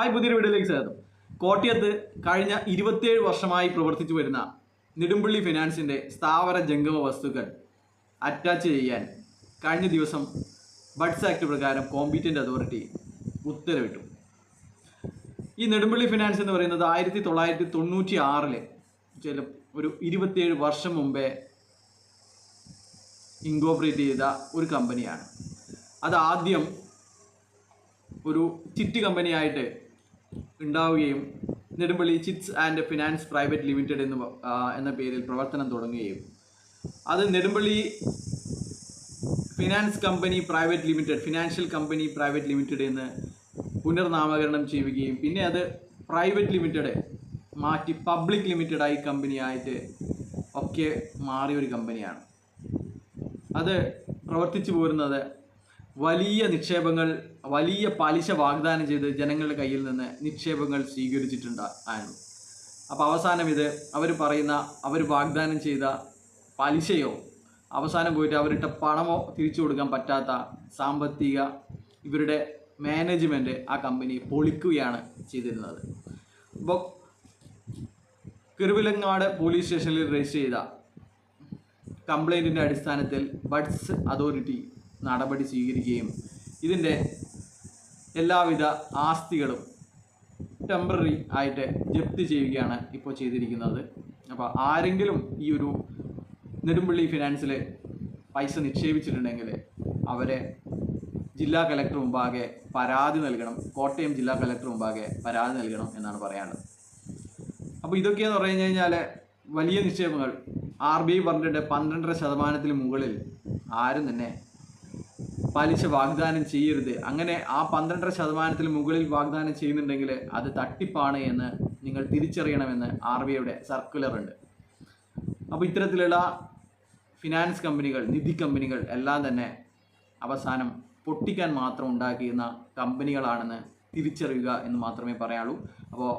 Hi പുതിയൊരു വീഡിയോയിലേക്ക് സ്വാഗതം. കോട്ടയത്ത് കഴിഞ്ഞ ഇരുപത്തിയേഴ് വർഷമായി പ്രവർത്തിച്ചു വരുന്ന നെടുമ്പള്ളി ഫിനാൻസിന്റെ സ്ഥാവര ജംഗമ വസ്തുക്കൾ അറ്റാച്ച് ചെയ്യാൻ കഴിഞ്ഞ ദിവസം ബഡ്സ് ആക്ട് പ്രകാരം കോമ്പീറ്റന്റ് അതോറിറ്റി ഉത്തരവിട്ടു. ഈ നെടുമ്പള്ളി ഫിനാൻസ് എന്ന് പറയുന്നത് ആയിരത്തി തൊള്ളായിരത്തി തൊണ്ണൂറ്റി ആറിൽ ചില ഒരു ഇരുപത്തിയേഴ് വർഷം മുമ്പേ ഇൻകോപ്പറേറ്റ് ചെയ്ത ഒരു കമ്പനിയാണ് അത് ആദ്യം ഒരു ചിറ്റ് കമ്പനിയായിട്ട് ഉണ്ടാവുകയും Nedumpally chits and finance private limited എന്ന് എന്ന പേരിൽ പ്രവർത്തനം തുടങ്ങുകയും. അത് Nedumpally finance company private limited financial company private limited എന്ന് പുനർനാമകരണം ചെയ്യുകയും പിന്നെ അത് പ്രൈവറ്റ് ലിമിറ്റഡ് മാറ്റി പബ്ലിക് ലിമിറ്റഡായി കമ്പനിയായിട്ട് ഒക്കെ മാറിയൊരു കമ്പനിയാണ്. അത് പ്രവർത്തിച്ചു പോരുന്നത് വലിയ നിക്ഷേപങ്ങൾ വലിയ പലിശ വാഗ്ദാനം ചെയ്ത് ജനങ്ങളുടെ കയ്യിൽ നിന്ന് നിക്ഷേപങ്ങൾ സ്വീകരിച്ചിട്ടുണ്ട് ആയിരുന്നു അപ്പോൾ അവസാനം ഇത് അവർ പറയുന്ന അവർ വാഗ്ദാനം ചെയ്ത പലിശയോ അവസാനം പോയിട്ട് അവരിട്ട പണമോ തിരിച്ചു കൊടുക്കാൻ പറ്റാത്ത സാമ്പത്തിക ഇവരുടെ മാനേജ്മെന്റ് ആ കമ്പനി പൊളിക്കുകയാണ് ചെയ്തിരുന്നത്. അപ്പോൾ കിറുവിലങ്ങാട് പോലീസ് സ്റ്റേഷനിൽ രജിസ്റ്റർ ചെയ്ത കംപ്ലൈന്റിന്റെ അടിസ്ഥാനത്തിൽ ബഡ്സ് അതോറിറ്റി നടപടി സ്വീകരിക്കുകയും ഇതിന്റെ എല്ലാവിധ ആസ്തികളും ടെമ്പററി ആയിട്ട് ജപ്തി ചെയ്യുകയാണ് ഇപ്പോൾ ചെയ്തിരിക്കുന്നത്. അപ്പോൾ ആരെങ്കിലും ഈ ഒരു നെടുമ്പള്ളി ഫിനാൻസിൽ പൈസ നിക്ഷേപിച്ചിട്ടുണ്ടെങ്കിൽ അവരെ ജില്ലാ കലക്ടർ മുമ്പാകെ പരാതി നൽകണം. കോട്ടയം ജില്ലാ കലക്ടർ മുമ്പാകെ പരാതി നൽകണം എന്നാണ് പറയാനുള്ളത്. അപ്പോൾ ഇതൊക്കെയെന്ന് പറഞ്ഞു കഴിഞ്ഞാൽ വലിയ നിക്ഷേപങ്ങൾ ആർ ബി ഐ പറഞ്ഞിട്ട് പന്ത്രണ്ടര ശതമാനത്തിന് മുകളിൽ ആരും തന്നെ പലിശ വാഗ്ദാനം ചെയ്യരുത്. അങ്ങനെ ആ പന്ത്രണ്ടര ശതമാനത്തിൽ മുകളിൽ വാഗ്ദാനം ചെയ്യുന്നുണ്ടെങ്കിൽ അത് തട്ടിപ്പാണ് എന്ന് നിങ്ങൾ തിരിച്ചറിയണമെന്ന് ആർ ബി ഐയുടെ സർക്കുലർ ഉണ്ട്. അപ്പോൾ ഇത്തരത്തിലുള്ള ഫിനാൻസ് കമ്പനികൾ നിധി കമ്പനികൾ എല്ലാം തന്നെ അവസാനം പൊട്ടിക്കാൻ മാത്രം ഉണ്ടാക്കിയിരുന്ന കമ്പനികളാണെന്ന് തിരിച്ചറിയുക എന്ന് മാത്രമേ പറയാനുള്ളൂ. അപ്പോൾ